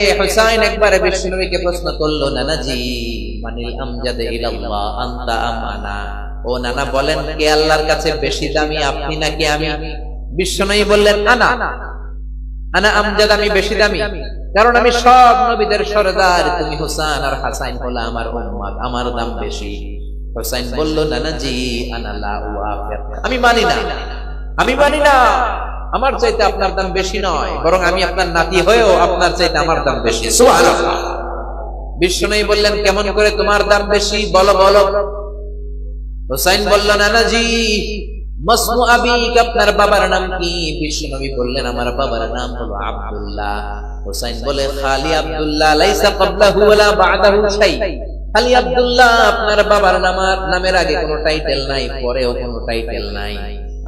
হুসাইন প্রশ্ন করল, নানাজি, মানিল আমজাদে ইলাল্লাহ, আনতা আম আনা ও নানা বলেন, কে আল্লাহর কাছে বেশি দামি, আপনি নাকি আমি? বিষ্ণুনবী বললেন, আনা আনা আমজাদ আমি বেশি দামি, কারণ আমি সব নবীদের সরদার, তুমি হুসান আর হাসাইন হলো আমার উম্মত, আমার দাম বেশি। হুসাইন বলল, নানাজি, আনা লা আমি মানি না, আমি মানি না। আমার চাইতে আপনার দাম বেশি নয় বরং আমি আপনার নাতি হয়েও আপনার চাইতে আমার দাম বেশি বিষ্ণুই বললেন কেমন করে তোমার দাম বেশি? বলো বলো। হুসাইন বলল নানাজি মাসমু আবিক আপনার বাবার নাম কি? বিষ্ণুনবী বললেন আমার বাবার নাম হলো আব্দুল্লাহ। হুসাইন বলে খালি আব্দুল্লাহ লাইসা ক্বাবলাহু ওয়ালা বা'দাহু শাই। খালি আব্দুল্লাহ আপনার বাবার নাম নামের আগে কোনো টাইটেল নাই পরেও কোনো টাইটেল নাই।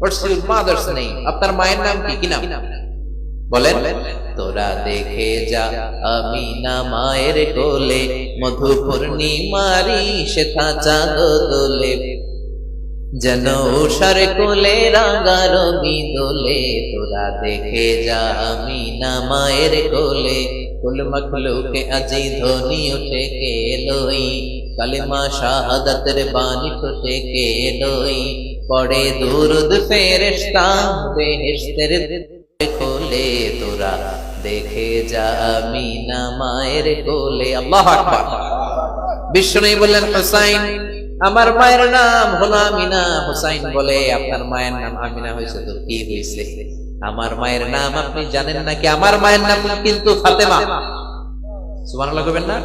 What's your mother's name আপনার মায়ের নাম কি? কি নাম? বলেন। তোরা দেখে যা আমি না মায়ের কোলে মধু পূর্ণিমারি শেখা চাঁদ দোলে যেন উষার কোলে রাঙা রবি দোলে। তোরা দেখে যা আমি না মায়ের কোলে। কুল মখলুকে আজি ধ্বনি উঠে কে লই কালিমা শাহাদাতের বাণী ফুটে কে লই পড়ে দুরুদ ফেরেশতা, বেহেশতের কোলে তোরা দেখে যা আমি না মায়ের কোলে। আল্লাহ আকবার। বললেন, হুসাইন, আমার মায়ের নাম হলো আমিনা। হুসাইন বলে, আপনার মায়ের নাম আমিনা হয়েছে তো কি হয়েছে? আমার মায়ের নাম আপনি জানেন নাকি? আমার মায়ের নাম কিন্তু ফাতেমা। সুবহানাল্লাহ কইবেন না?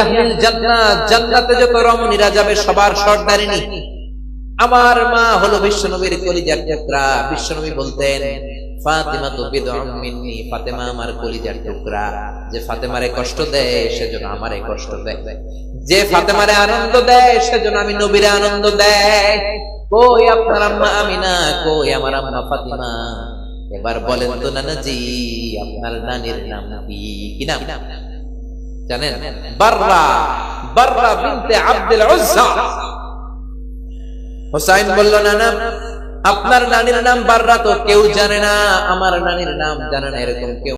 আহলিল জান্নাত যত রমণীরা যাবে, সবার সর্দারিনী আমার মা হলো বিশ্বনবীর কলিজার টুকরা। বিশ্বনবী বলতেন তো মিন্নি আমার কলিজার টুকরা। যে ফাতেমারে কষ্ট দেয় সেজন্য আমারে কষ্ট দেয়। যে ফাতেমারে আনন্দ দেয় সেজন্য আমি নবীরে আনন্দ দেয়। কই আপনার আম্মা আমিনা? কই আমার আম্মা ফাতিমা? এবার বলেন তো নানাজি, আপনার নানির নাম কি? কি নাম? জানেন? বাররা বাররা বিনতে আব্দুল উজ্জা। হোসাইন বলল, না না, আপনার নানির নাম বাররা তো কেউ জানে না, আমার নানির নাম জানে না, এরকম কেউ